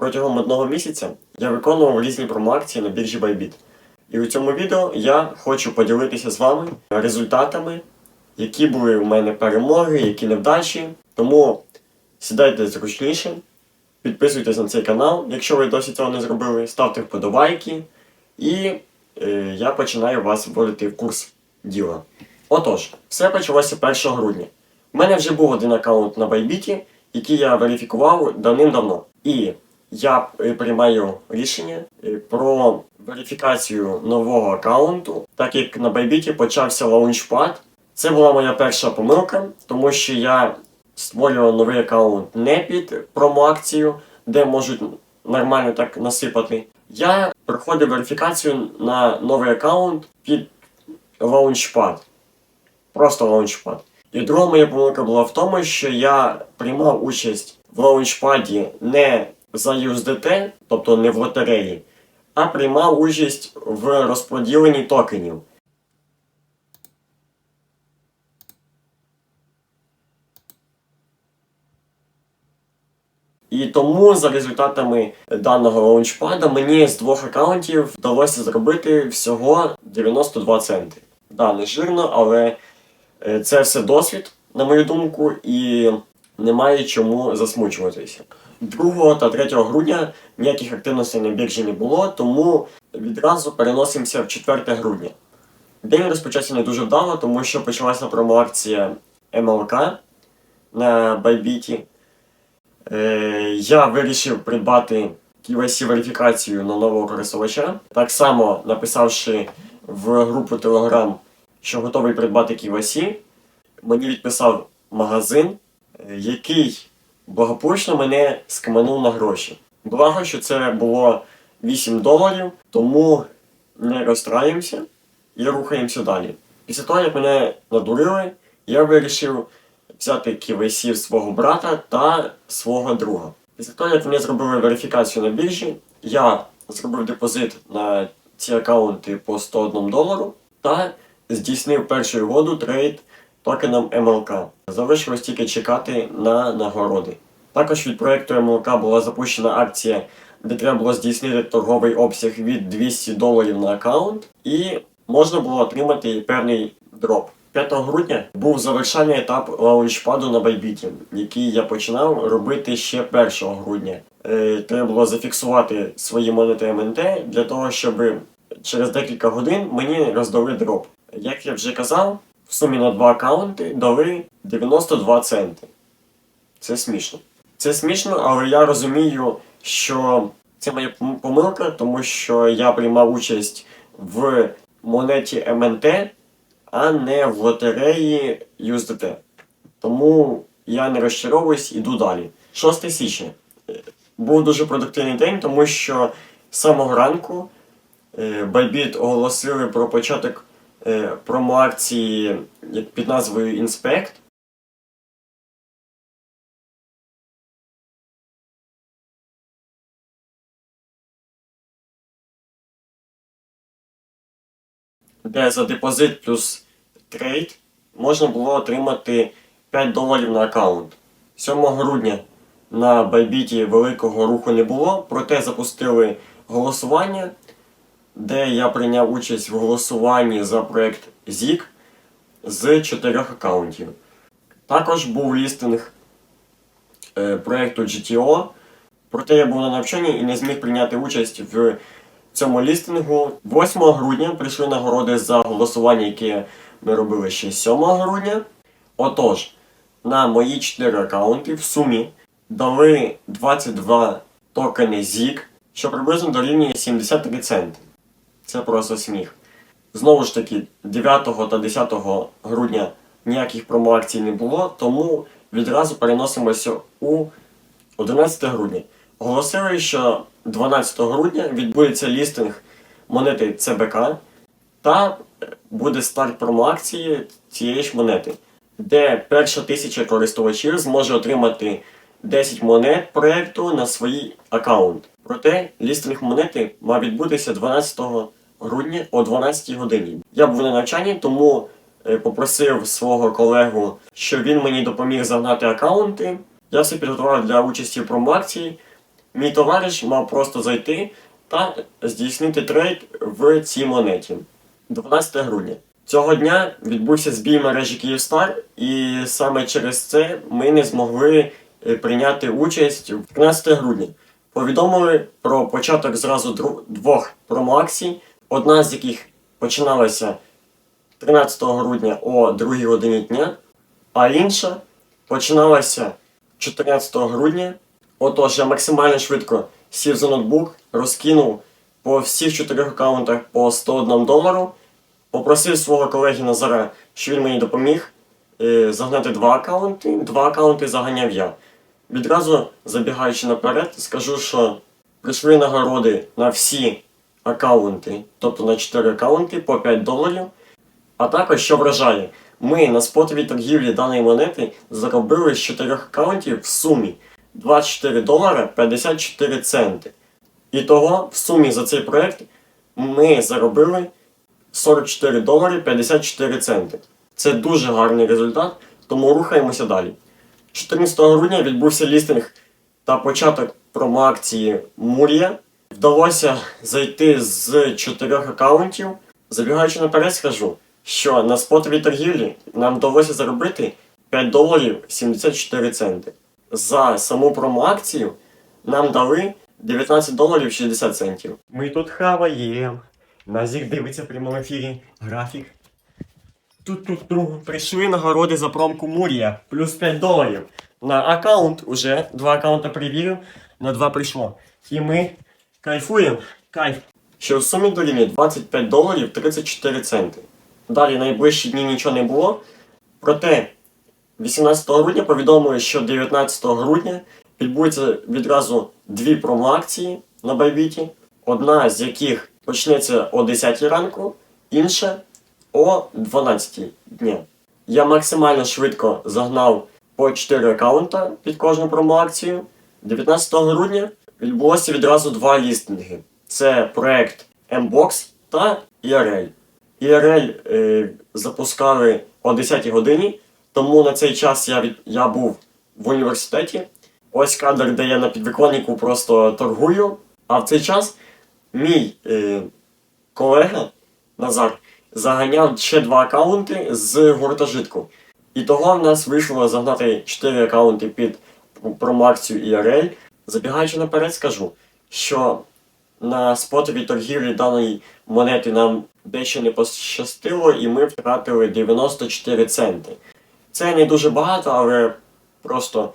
Протягом одного місяця я виконував різні промоакції на біржі Bybit. І у цьому відео я хочу поділитися з вами результатами, які були у мене перемоги, які невдачі. Тому сідайте зручніше, підписуйтесь на цей канал, якщо ви досі цього не зробили, ставте вподобайки, і е, я починаю вас вводити в курс діла. Отож, все почалося 1 грудня. У мене вже був один аккаунт на Bybit, який я верифікував давним-давно. І я е, приймаю рішення е, про верифікацію нового аккаунту, так як на Bybit почався лаунчпад. Це була моя перша помилка, тому що я створював новий аккаунт не під промоакцію, де можуть нормально так насипати. Я проходив верифікацію на новий аккаунт під лаунчпад. Просто лаунчпад. І друга моя помилка була в тому, що я приймав участь в лаунчпаді не за USDT, тобто не в лотереї, а приймав участь в розподіленні токенів. І тому за результатами даного лаунчпада мені з двох аккаунтів вдалося зробити всього 92 центи. Да, не жирно, але е, це все досвід, на мою думку, і немає чому засмучуватися. 2 та 3 грудня ніяких активностей на біржі не було, тому відразу переносимося в 4 грудня. День розпочався не дуже вдало, тому що почалася промоакція МЛК на Bybit. Е, я вирішив придбати KYC верифікацію на нового користувача. Так само написавши в групу Telegram, що готовий придбати KYC, мені відписав магазин, е, який благополучно мене скаманув на гроші. Благо, що це було 8 доларів, тому не розстраємося і рухаємося далі. Після того, як мене надурили, я вирішив взяти KYC свого брата та свого друга. Після того, як вони зробили верифікацію на біржі, я зробив депозит на ці аккаунти по 101 долару та здійснив першу угоду трейд токеном МЛК. Залишилось тільки чекати на нагороди. Також від проекту МЛК була запущена акція, де треба було здійснити торговий обсяг від 200 доларів на аккаунт, і можна було отримати певний дроп. 5 грудня був завершальний етап лаунчпаду на Bybit, який я починав робити ще 1 грудня. Е, треба було зафіксувати свої монети МНТ для того, щоб через декілька годин мені роздали дроп. Як я вже казав, в сумі на два аккаунти дали 92 центи. Це смішно. Це смішно, але я розумію, що це моя помилка, тому що я приймав участь в монеті МНТ, а не в лотереї USDT. Тому я не розчаровуюсь, іду далі. 6 січня. Е, Був дуже продуктивний день, тому що з самого ранку е, Bybit оголосили про початок е, промоакції як під назвою Inspect. де за депозит плюс трейд можна було отримати 5 доларів на аккаунт. 7 грудня на Bybit великого руху не було, проте запустили голосування, де я прийняв участь в голосуванні за проект ZIG з 4 аккаунтів. Також був лістинг е, проекту GTO, проте я був на навчанні і не зміг прийняти участь в цьому лістингу. 8 грудня прийшли нагороди за голосування, яке ми робили ще 7 грудня. Отож, на мої 4 аккаунти в сумі дали 22 токени ZIG, що приблизно дорівнює 73 центи. Це просто сміх. Знову ж таки, 9 та 10 грудня ніяких промоакцій не було, тому відразу переносимося у 11 грудня. Оголосили, що 12 грудня відбудеться лістинг монети ЦБК та буде старт промоакції цієї ж монети, де перша тисяча користувачів зможе отримати 10 монет проекту на свій аккаунт. Проте лістинг монети мав відбутися 12 грудня о 12 годині. Я був на навчанні, тому е, попросив свого колегу, щоб він мені допоміг загнати аккаунти. Я все підготував для участі в промоакції. мій товариш мав просто зайти та здійснити трейд в цій монеті. 12 грудня. Цього дня відбувся збій мережі Київстар, і саме через це ми не змогли е, прийняти участь в 13 грудня. Повідомили про початок зразу двох промоакцій, одна з яких починалася 13 грудня о 2 годині дня, а інша починалася 14 грудня. Отож, я максимально швидко сів за ноутбук, розкинув по всіх чотирьох аккаунтах по 101 долару, попросив свого колеги Назара, що він мені допоміг е, загнати два аккаунти. Два аккаунти заганяв я. Відразу забігаючи наперед, скажу, що прийшли нагороди на всі аккаунти, тобто на 4 аккаунти по 5 доларів. А також, що вражає, ми на спотовій торгівлі даної монети заробили з 4 аккаунтів в сумі 24 долара 54 центи. І того в сумі за цей проект ми заробили 44 долари 54 центи. Це дуже гарний результат, тому рухаємося далі. 14 грудня відбувся лістинг та початок промоакції Мурія. Вдалося зайти з 4 аккаунтів. Забігаючи наперед, скажу, що на спотовій торгівлі нам вдалося заробити 5 доларів 74 центи. За саму промоакцію нам дали 19 доларів 60 центів. Ми тут хаваєм. Назік дивиться в прямому ефірі графік. Тут тут тут прийшли нагороди за промку Мурія. Плюс 5 доларів. На аккаунт уже два аккаунта перевірив, на два прийшло. І ми кайфуємо. Кайф. Що в сумі дорівнює 25 доларів 34 центи. Далі найближчі дні нічого не було. Проте 18 грудня повідомили, що 19 грудня відбудеться відразу дві промоакції на Байбіті, одна з яких почнеться о 10 ранку, інша о 12 дня. Я максимально швидко загнав по 4 аккаунта під кожну промоакцію. 19 грудня відбулося відразу два лістинги. Це проект Mbox та IRL. IRL е, запускали о 10 годині, тому на цей час я, від, я був в університеті. Ось кадр, де я на підвиконнику просто торгую. А в цей час мій е, колега Назар заганяв ще два аккаунти з гуртожитку. І того в нас вийшло загнати 4 аккаунти під промоакцію IRL. Забігаючи наперед, скажу, що на спотовій торгівлі даної монети нам дещо не пощастило, і ми втратили 94 центи. Це не дуже багато, але просто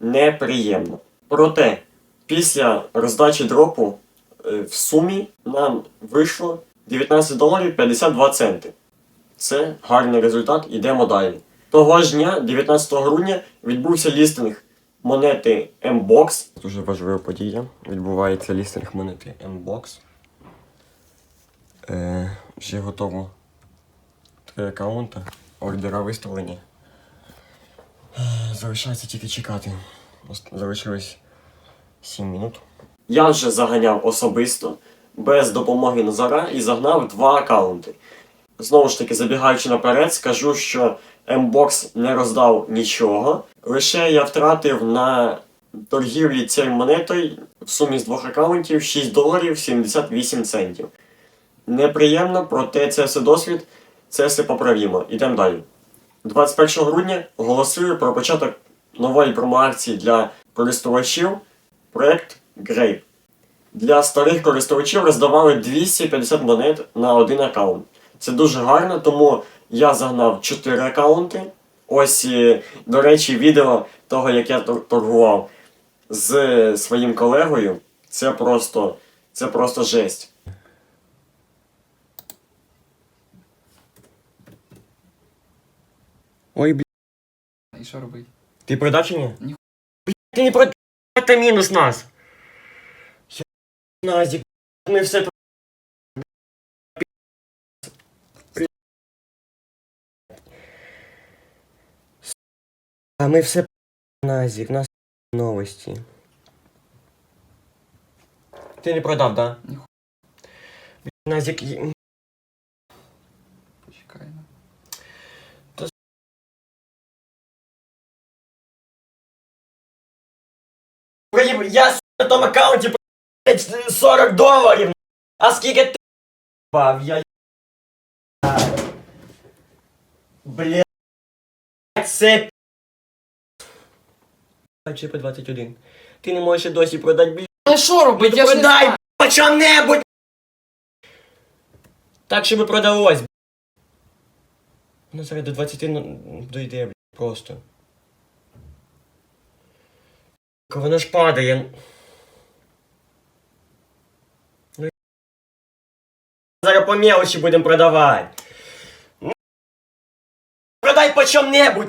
неприємно. Проте, після роздачі дропу е, в сумі нам вийшло 19 доларів 52 центи. Це гарний результат, ідемо далі. Того ж дня, 19 грудня, відбувся лістинг монети Mbox. Дуже важлива подія. Відбувається лістинг монети Mbox. Е, вже готово три аккаунта. Ордера виставлені. Залишається тільки чекати. Залишилось 7 минут. Я вже заганяв особисто, без допомоги Назара, і загнав два аккаунти. Знову ж таки, забігаючи наперед, скажу, що Mbox не роздав нічого. Лише я втратив на торгівлі цією монетою в сумі з двох аккаунтів 6 доларів 78 центів. Неприємно, проте це все досвід, це все поправімо. Ідемо далі. 21 грудня оголосили про початок нової промоакції для користувачів проект Grape. Для старих користувачів роздавали 250 монет на один аккаунт. Це дуже гарно, тому я загнав 4 аккаунти. Ось, е, до речі, відео того, як я торгував з своїм колегою. Це просто, це просто жесть. Ой, бля. І що робить? Ти продав чи ні? Ні. Ти не продав, це мінус нас. Я Назік, ми все А ми все Назік, нас новості. Ти не продав, да? Ні. Назік, й- Почекай. ну. я на тому аккаунті блядь, 40 доларів. А скільки ти бав? Я Блядь, це ЧП 21. Ти не можеш досі продати блядь. Ну що? Я ж не Продай знаю. по чому-небудь. Так, щоб продалось. Ну зараз до 20 ну, дойде, блядь, просто. Ка Воно ж падає. Ну, зараз по мелочі будемо продавати. Ну, Продай по чому-небудь.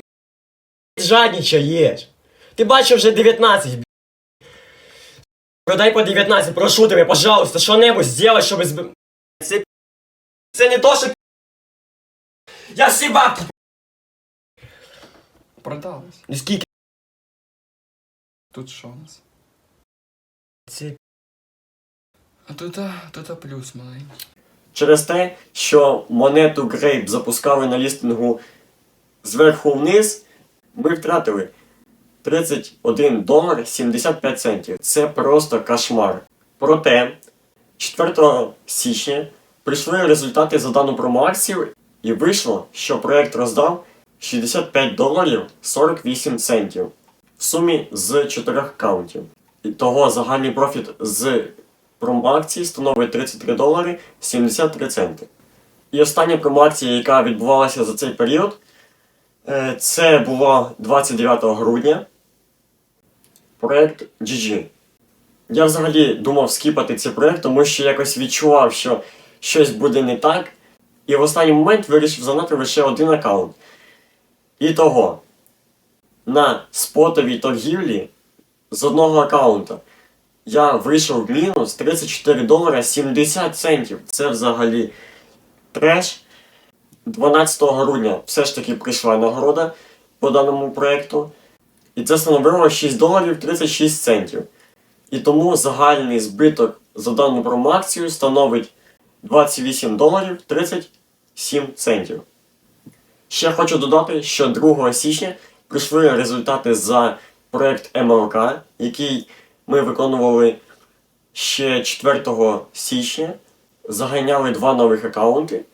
Жадничаєш. Ти бачив вже 19, блядь. Продай по 19, прошу тебе, пожалуйста, що-небудь сделай, щоб зб... Це... Це не то, що... Я всі бабки... Продалось. І скільки? Тут що у нас? Це... А тут, а, тут а плюс маленький. Через те, що монету Грейп запускали на лістингу зверху вниз, ми втратили 31 долар 75 центів. Це просто кошмар. Проте, 4 січня прийшли результати за дану промоакцію і вийшло, що проект роздав 65 доларів 48 центів в сумі з 4 аккаунтів. І того загальний профіт з промоакції становить 33 долари 73 центи. І остання промоакція, яка відбувалася за цей період, е, це було 29 грудня. Проект GG. Я взагалі думав скіпати цей проект, тому що якось відчував, що щось буде не так. І в останній момент вирішив занати лише один аккаунт. І того, на спотовій торгівлі з одного аккаунта я вийшов в мінус 34 долара 70 центів. Це взагалі треш. 12 грудня все ж таки прийшла нагорода по даному проєкту. І це становило 6 доларів 36 центів. І тому загальний збиток за дану промоакцію становить 28 доларів 37 центів. Ще хочу додати, що 2 січня прийшли результати за проект МЛК, який ми виконували ще 4 січня. Заганяли два нових аккаунти.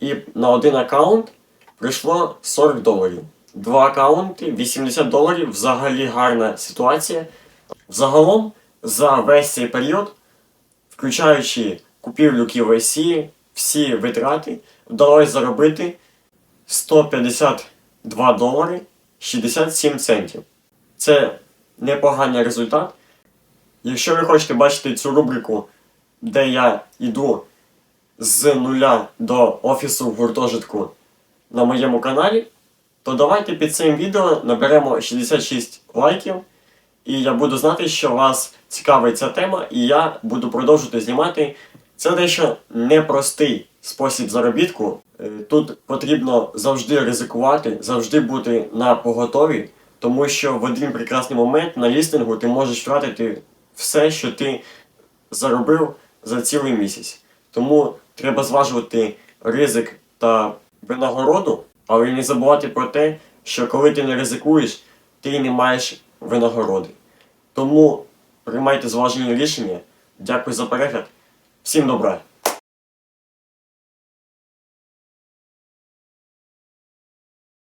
І на один аккаунт прийшло 40 доларів. Два аккаунти, 80 доларів, взагалі гарна ситуація. Загалом за весь цей період, включаючи купівлю KYC, всі витрати, вдалося заробити 152 долари 67 центів. Це непоганий результат. Якщо ви хочете бачити цю рубрику, де я йду з нуля до офісу в гуртожитку на моєму каналі, то давайте під цим відео наберемо 66 лайків. І я буду знати, що вас цікавить ця тема, і я буду продовжувати знімати. Це дещо непростий спосіб заробітку. Е, Тут потрібно завжди ризикувати, завжди бути на поготові, тому що в один прекрасний момент на лістингу ти можеш втратити все, що ти заробив за цілий місяць. Тому треба зважувати ризик та винагороду, але не забувати про те, що коли ти не ризикуєш, ти не маєш винагороди. Тому приймайте зважені рішення. Дякую за перегляд. Всім добра!